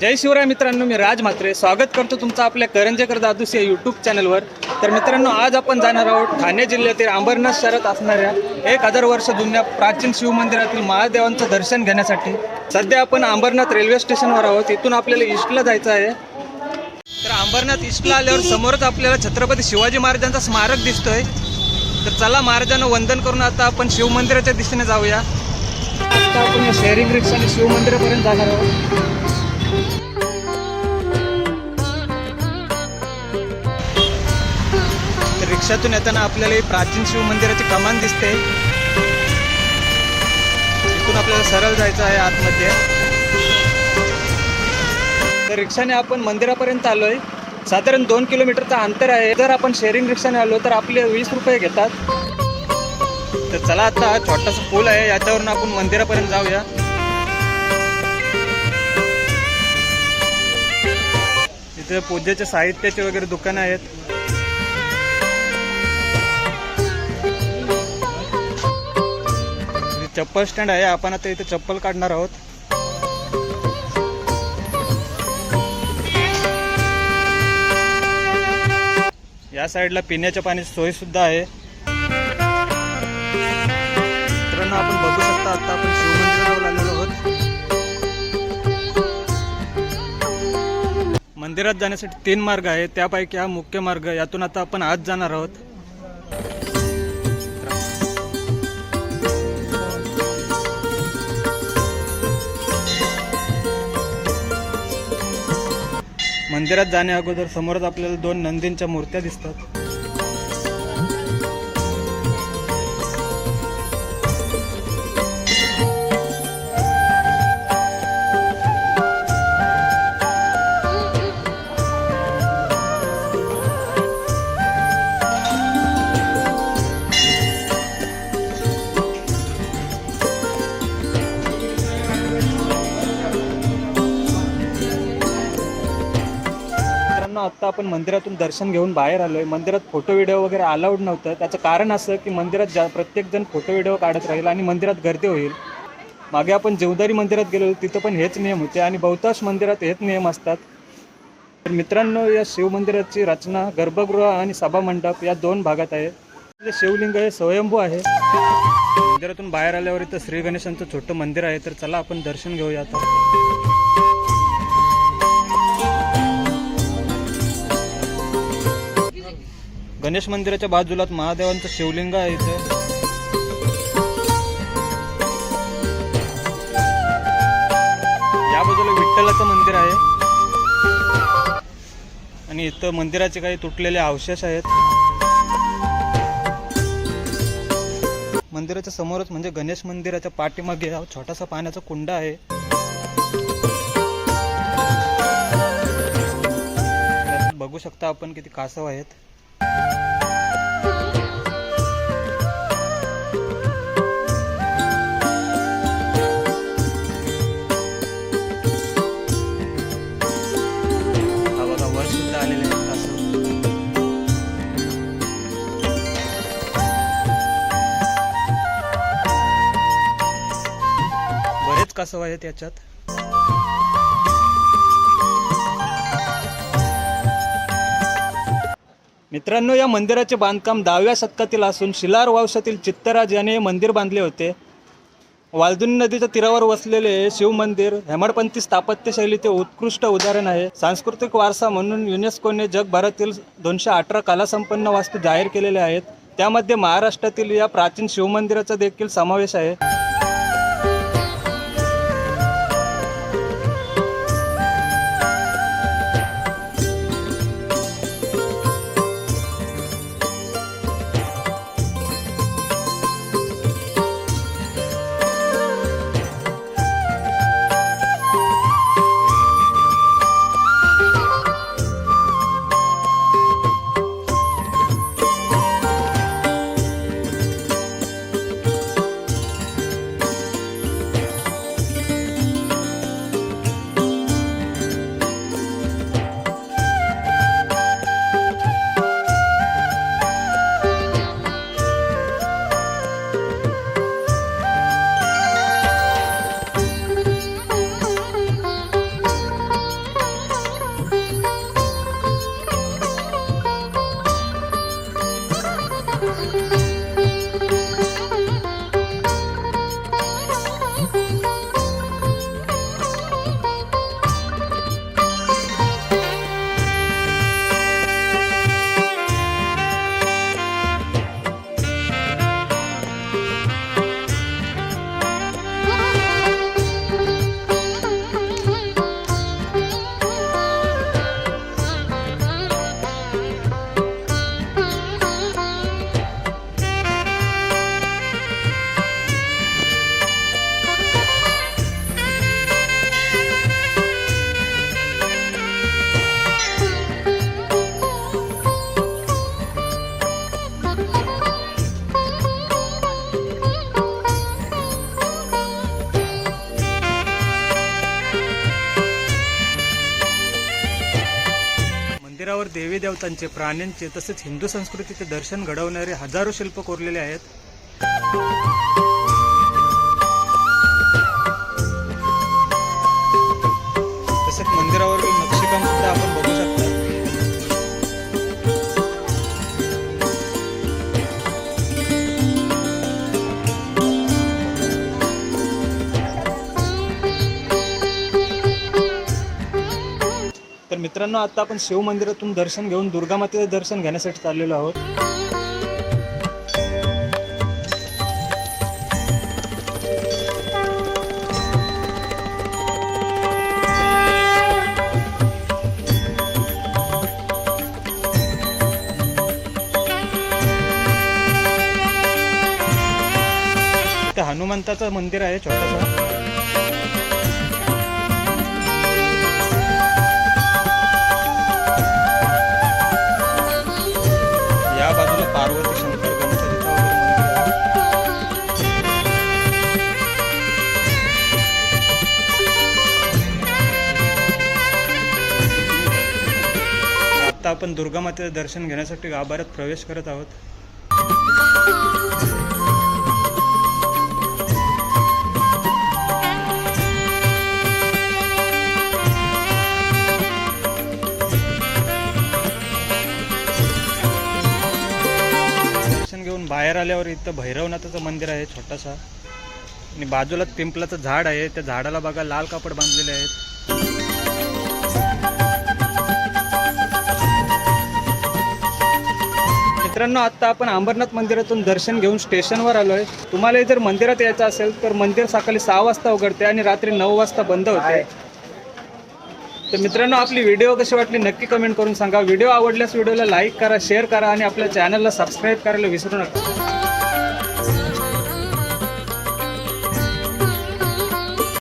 जय शिवराय मित्रांनो मी राज म्हात्रे. स्वागत करतो तुमचं आपल्या करंजेकर दादूस या यूट्यूब चॅनलवर तर मित्रांनो आज आपण जाणार आहोत ठाणे जिल्ह्यातील अंबरनाथ शहरात असणाऱ्या एक हजार वर्ष जुन्या प्राचीन शिवमंदिरातील महादेवांचं दर्शन घेण्यासाठी. सध्या आपण अंबरनाथ रेल्वे स्टेशनवर आहोत. इथून आपल्याला ईस्टला जायचं आहे. तर अंबरनाथ ईस्टला आल्यावर समोरच आपल्याला छत्रपती शिवाजी महाराजांचा स्मारक दिसतोय. तर चला महाराजांना वंदन करून आता आपण शिवमंदिराच्या दिशेने जाऊया. आता आपण या शेअरिंग रिक्षाने शिवमंदिरापर्यंत जाणार आहोत. तर रिक्षातून येताना आपल्याला ही प्राचीन शिव मंदिराची कमान दिसते. इथून आपल्याला सरळ जायचं आहे आतमध्ये. तर रिक्षाने आपण मंदिरापर्यंत आलोय. साधारण दोन किलोमीटरचं अंतर आहे. जर आपण शेअरिंग रिक्षाने आलो तर आपले वीस रुपये घेतात. तर चला आता छोटासा पूल आहे. याच्यावरून आपण मंदिरापर्यंत जाऊया. इथे पूजेचे साहित्याचे वगैरे दुकानं आहेत. चप्पल स्टँड आहे. आपण आता इथे चप्पल काढणार आहोत. या साईडला पिण्याच्या पाण्याची सोय सुद्धा आहे. मित्रांनो आपण बघू शकता आता आपण शिवमंदिरावर आलेलो आहोत. मंदिरात जाण्यासाठी तीन मार्ग आहे त्यापैकी हा मुख्य मार्ग यातून आता आपण आज जाणार आहोत. मंदिरात जाण्या अगोदर समोरच आपल्याला दोन नंदींच्या मूर्त्या दिसतात. आता आपण मंदिरातून दर्शन घेऊन बाहेर आलोय. मंदिरात फोटो व्हिडिओ वगैरे अलाउड नव्हतं. त्याचं कारण असं की मंदिरात ज्या प्रत्येकजण फोटो व्हिडिओ काढत राहील आणि मंदिरात गर्दी होईल. मागे आपण जेवदारी मंदिरात गेलो तिथं पण हेच नियम होते आणि बहुतांश मंदिरात हेच नियम असतात. तर मित्रांनो या शिवमंदिराची रचना गर्भगृह आणि सभामंडप या दोन भागात आहे. शिवलिंग हे स्वयंभू आहे. मंदिरातून बाहेर आल्यावर इथं श्री गणेशांचं छोटं मंदिर आहे. तर चला आपण दर्शन घेऊया आता. गणेश मंदिराच्या बाजूलाच महादेवांचं शिवलिंग आहे इथं. या बाजूला विठ्ठलाचं मंदिर आहे. आणि इथं मंदिराचे काही तुटलेले अवशेष आहेत. मंदिराच्या समोरच म्हणजे गणेश मंदिराच्या पाठीमागे हा छोटासा पाण्याचा कुंड आहे. बघू शकता आपण किती कासव आहेत. कासव आहेत याच्यात मित्रांनो या मंदिराचे बांधकाम दहाव्या शतकातील असून शिलार वंशातील चित्तराज याने हे मंदिर बांधले होते. वालदुनी नदीच्या तीरावर वसलेले हे शिवमंदिर हेमडपंथी स्थापत्यशैलीचे उत्कृष्ट उदाहरण आहे. सांस्कृतिक वारसा म्हणून युनेस्कोने जगभरातील दोनशे अठरा कलासंपन्न वास्तू जाहीर केलेल्या आहेत. त्यामध्ये महाराष्ट्रातील या प्राचीन शिवमंदिराचा देखील समावेश आहे. देवी देवतांचे प्राण्यांचे तसेच हिंदू संस्कृतीचे दर्शन घडवणारे हजारो शिल्प कोरलेले आहेत. मित्रांनो आता आपण शिव मंदिरातून दर्शन घेऊन दुर्गा मातेचं दर्शन घेण्यासाठी चाललेलो आहोत. हनुमंताचं मंदिर आहे छोटंसं. आपण दुर्गा मातेचं दर्शन घेण्यासाठी गाभाऱ्यात प्रवेश करत आहोत. दर्शन घेऊन बाहेर आल्यावर इथं भैरवनाथाचं मंदिर आहे छोटासा. आणि बाजूलाच पिंपलाचं झाड आहे. त्या झाडाला बघा लाल कापड बांधलेले आहेत. मित्रांनो आता आपण अंबरनाथ मंदिरातून दर्शन घेऊन स्टेशनवर आलोय. तुम्हाला जर मंदिरात यायचं असेल तर मंदिर सकाळी सहा वाजता उघडते आणि रात्री नऊ वाजता बंद होते. तर मित्रांनो आपली व्हिडिओ कशी वाटली नक्की कमेंट करून सांगा. व्हिडिओ आवडल्यास व्हिडिओला लाईक करा शेअर करा आणि आपल्या चॅनलला सबस्क्राईब करायला विसरू नका.